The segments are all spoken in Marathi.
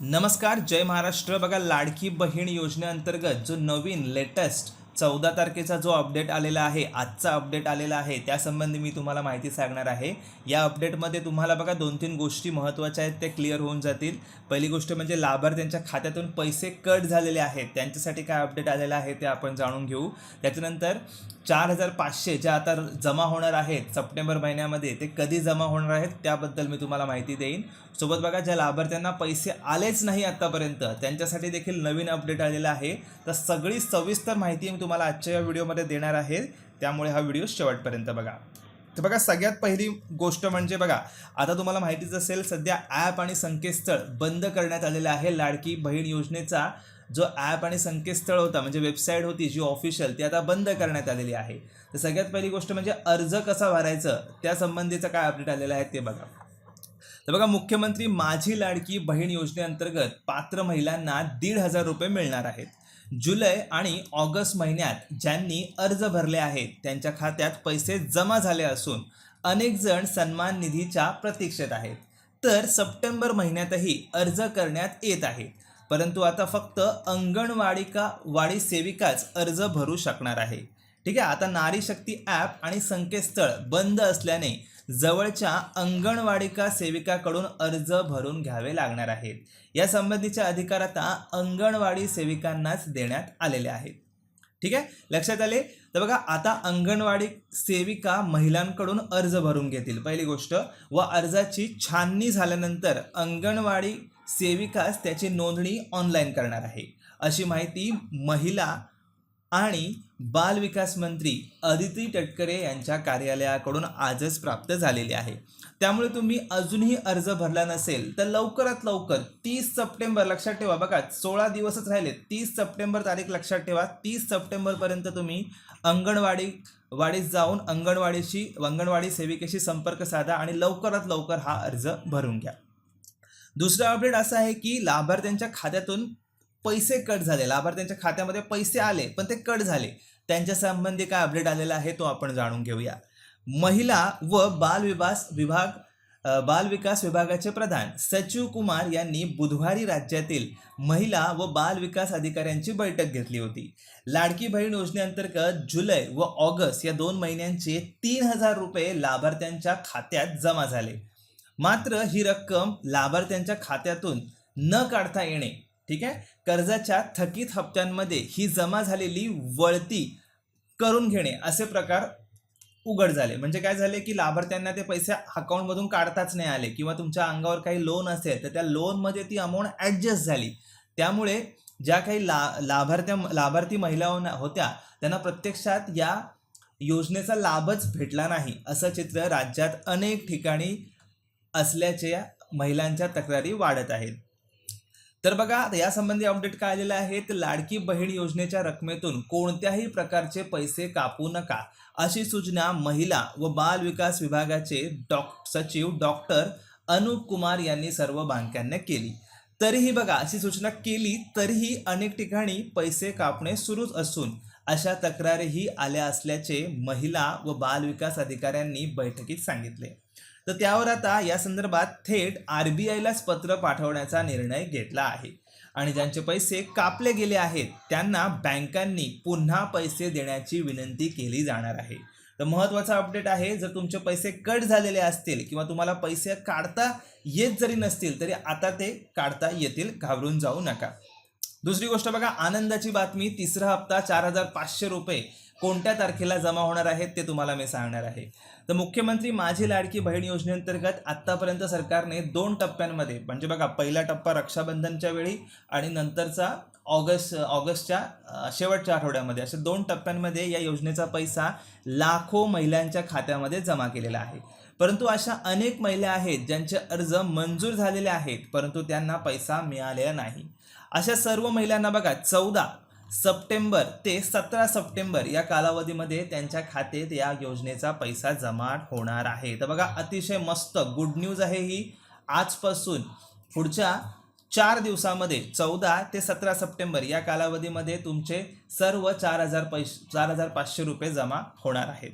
नमस्कार जय महाराष्ट्र. बघा लाडकी बहीण योजनेअंतर्गत जो नवीन लेटेस्ट चौदा तारखेचा जो अपडेट आलेला आहे आजचा अपडेट आलेला आहे त्यासंबंधी मी तुम्हाला माहिती सांगणार आहे. या अपडेटमध्ये तुम्हाला बघा दोन तीन गोष्टी महत्त्वाच्या आहेत त्या क्लिअर होऊन जातील. पहिली गोष्ट म्हणजे लाभार्थ्यांच्या खात्यातून पैसे कट झालेले आहेत. त्यांच्यासाठी काय अपडेट आलेलं आहे ते आपण जाणून घेऊ. त्याच्यानंतर चार हजार पाचशे ज्या आता जमा होणार आहेत सप्टेंबर महिन्यामध्ये ते कधी जमा होणार आहेत त्याबद्दल मी तुम्हाला माहिती देईन. सोबत बघा ज्या लाभार्थ्यांना पैसे आलेच नाही आत्तापर्यंत त्यांच्यासाठी देखील नवीन अपडेट आलेला आहे. तर सगळी सविस्तर माहिती मी तुम्हाला आजच्या या व्हिडिओमध्ये देणार आहे. त्यामुळे हा व्हिडिओ शेवटपर्यंत बघा. तर बघा सगळ्यात पहिली गोष्ट म्हणजे बघा आता तुम्हाला माहितीच असेल सध्या ॲप आणि संकेतस्थळ बंद करण्यात आलेलं आहे. लाडकी बहीण योजनेचा जो ॲप आणि संकेतस्थळ होता म्हणजे वेबसाईट होती जी ऑफिशियल ती आता बंद करण्यात आलेली आहे. तर सगळ्यात पहिली गोष्ट म्हणजे अर्ज कसा भरायचं त्या संबंधीचं काय अपडेट आलेलं आहे ते बघा. तर बघा मुख्यमंत्री माझी लाडकी बहीण योजनेअंतर्गत पात्र महिलांना दीड हजार रुपये मिळणार आहेत. जुलै आणि ऑगस्ट महिन्यात ज्यांनी अर्ज भरले आहेत त्यांच्या खात्यात पैसे जमा झाले असून अनेक जण सन्मान निधीच्या प्रतीक्षेत आहेत. तर सप्टेंबर महिन्यातही अर्ज करण्यात येत आहेत परंतु आता फक्त अंगणवाडिका वाडी सेविकाच अर्ज भरू शकणार आहे. ठीक आहे? आता नारी शक्ती ॲप आणि संकेतस्थळ बंद असल्याने जवळच्या अंगणवाडिका सेविकाकडून अर्ज भरून घ्यावे लागणार आहेत. या संबंधीचे अधिकार आता अंगणवाडी सेविकांनाच देण्यात आलेले आहेत. ठीक आहे? लक्षात आले? तर बघा आता अंगणवाडी सेविका महिलांकडून अर्ज भरून घेतील. पहिली गोष्ट व अर्जाची छाननी झाल्यानंतर अंगणवाडी सेविकास त्याची नोंदणी ऑनलाईन करणार आहे. अशी माहिती महिला आणि बाल विकास मंत्री अदिती तटकरे यांच्या कार्यालयाकडून आजच प्राप्त झालेली आहे. त्यामुळे तुम्ही अजूनही अर्ज भरला नसेल तर लवकरात लवकर तीस सप्टेंबर लक्षात ठेवा. बघा सोळा दिवसच राहिले. तीस सप्टेंबर तारीख लक्षात ठेवा. तीस सप्टेंबरपर्यंत तुम्ही अंगणवाडी वाडीत जाऊन अंगणवाडीशी अंगणवाडी सेविकेशी संपर्क साधा आणि लवकरात लवकर हा अर्ज भरून घ्या. दुसरा अपडेट असा आहे की लाभार्थ्यांच्या खात्यातून पैसे कट झाले. लाभार्थ्यांच्या खात्यामध्ये पैसे आले पण ते कट झाले. त्यांच्या संबंधी काय अपडेट आलेला आहे तो आपण जाणून घेऊया. महिला व बाल विभास विभाग बाल विकास विभागाचे प्रधान सचिव कुमार यांनी बुधवारी राज्यातील महिला व बाल विकास अधिकाऱ्यांची बैठक घेतली होती. लाडकी बहीण योजनेअंतर्गत जुलै व ऑगस्ट या दोन महिन्यांचे तीन हजार रुपये लाभार्थ्यांच्या खात्यात जमा झाले. मात्र ही रक्कम लाभार्थ्यांच्या खात्यातून न काढता येणे ठीक आहे? कर्जाच्या थकीत हप्त्यांमध्ये ही जमा झालेली वळती करून घेणे असे प्रकार उघड झाले. म्हणजे काय झाले की लाभार्थ्यांना ते पैसे अकाउंटमधून काढताच नाही आले किंवा तुमच्या अंगावर काही लोन असेल तर त्या लोनमध्ये ती अमाऊंट ॲडजस्ट झाली. त्यामुळे ज्या काही ला लाभार्थ्या लाभार्थी महिला होना- होत्या त्यांना प्रत्यक्षात या योजनेचा लाभच भेटला नाही असं चित्र राज्यात अनेक ठिकाणी असल्याच्या महिलांच्या तक्रारी वाढत आहेत. तर बघा यासंबंधी अपडेट काय आलेलं आहे? तर लाडकी बहीण योजनेच्या रकमेतून कोणत्याही प्रकारचे पैसे कापू नका अशी सूचना महिला व बाल विकास विभागाचे डॉक सचिव डॉक्टर अनुप कुमार यांनी सर्व बँकांना केली. तरीही बघा अशी सूचना केली तरीही अनेक ठिकाणी पैसे कापणे सुरूच असून अशा तक्रारीही आल्या असल्याचे महिला व बाल विकास अधिकाऱ्यांनी बैठकीत सांगितले. तर त्यावर आता या संदर्भात थेट आर बी आयलाच पत्र पाठवण्याचा निर्णय घेतला आहे. आणि ज्यांचे पैसे कापले गेले आहेत त्यांना बँकांनी पुन्हा पैसे देण्याची विनंती केली जाणार आहे. तर महत्त्वाचा अपडेट आहे जर तुमचे पैसे कट झालेले असतील किंवा तुम्हाला पैसे काढता येत जरी नसतील तरी आता ते काढता येतील घाबरून जाऊ नका. दुसरी गोष्ट बघा आनंदाची बातमी तिसरा हप्ता चार हजार पाचशे रुपये. कोणत्या तारखेला जमा होणार आहेत ते तुम्हाला मी सांगणार आहे. तर मुख्यमंत्री माझी लाडकी बहीण योजनेअंतर्गत आत्तापर्यंत सरकारने दोन टप्प्यांमध्ये म्हणजे बघा पहिला टप्पा रक्षाबंधनच्या वेळी आणि नंतरचा ऑगस्ट ऑगस्टच्या शेवटच्या आठवड्यामध्ये अशा दोन टप्प्यांमध्ये या योजनेचा पैसा लाखो महिलांच्या खात्यामध्ये जमा केलेला आहे. परंतु अशा अनेक महिला आहेत ज्यांचे अर्ज मंजूर झालेले आहेत परंतु त्यांना पैसा मिळालेला नाही. अशा सर्व महिलांना बघा चौदा सप्टेंबर ते सतरा सप्टेंबर या कालावधीमध्ये त्यांच्या खात्यात या योजनेचा पैसा जमा होणार आहे. तर बघा अतिशय मस्त गुड न्यूज आहे ही. आजपासून पुढच्या चार दिवसामध्ये चौदा ते सतरा सप्टेंबर या कालावधीमध्ये तुमचे सर्व चार हजार पैसे चार हजार पाचशे रुपये जमा होणार आहेत.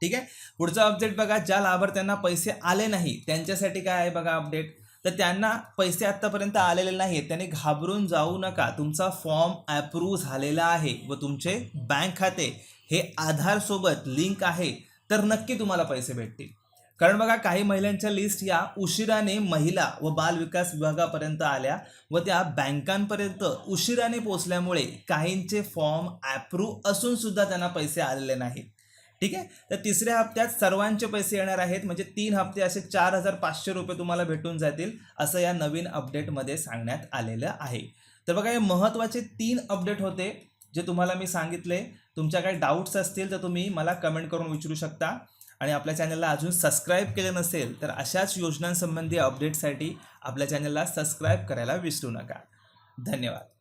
ठीक आहे? पुढचा अपडेट बघा ज्या लाभार्थ्यांना पैसे आले नाही त्यांच्यासाठी काय आहे बघा अपडेट तर त्यांना पैसे आत्तापर्यंत आलेले नाहीत. त्यांनी त्याने घाबरून जाऊ नका. तुमचा फॉर्म ॲप्रूव्ह झालेला आहे व तुमचे बँक खाते हे आधारसोबत लिंक आहे तर नक्की तुम्हाला पैसे भेटतील. कारण बघा काही महिलांच्या लिस्ट या उशिराने महिला व बाल विकास विभागापर्यंत आल्या व त्या बँकांपर्यंत उशिराने पोचल्यामुळे काहींचे फॉर्म ॲप्रूव्ह असून सुद्धा त्यांना पैसे आलेले नाहीत. ठीक आहे? तर तिसऱ्या हप्त्यात सर्वांचे पैसे येणार आहेत. म्हणजे तीन हप्ते असे चार हजार पाचशे रुपये तुम्हाला भेटून जातील असं या नवीन अपडेटमध्ये सांगण्यात आलेलं आहे. तर बघा हे महत्त्वाचे तीन अपडेट होते जे तुम्हाला मी सांगितले. तुमच्या काही डाऊट्स असतील तर तुम्ही मला कमेंट करून विचारू शकता. आणि आपल्या चॅनलला अजून सबस्क्राईब केलं नसेल तर अशाच योजनांसंबंधी अपडेटसाठी आपल्या चॅनलला सबस्क्राईब करायला विसरू नका. धन्यवाद.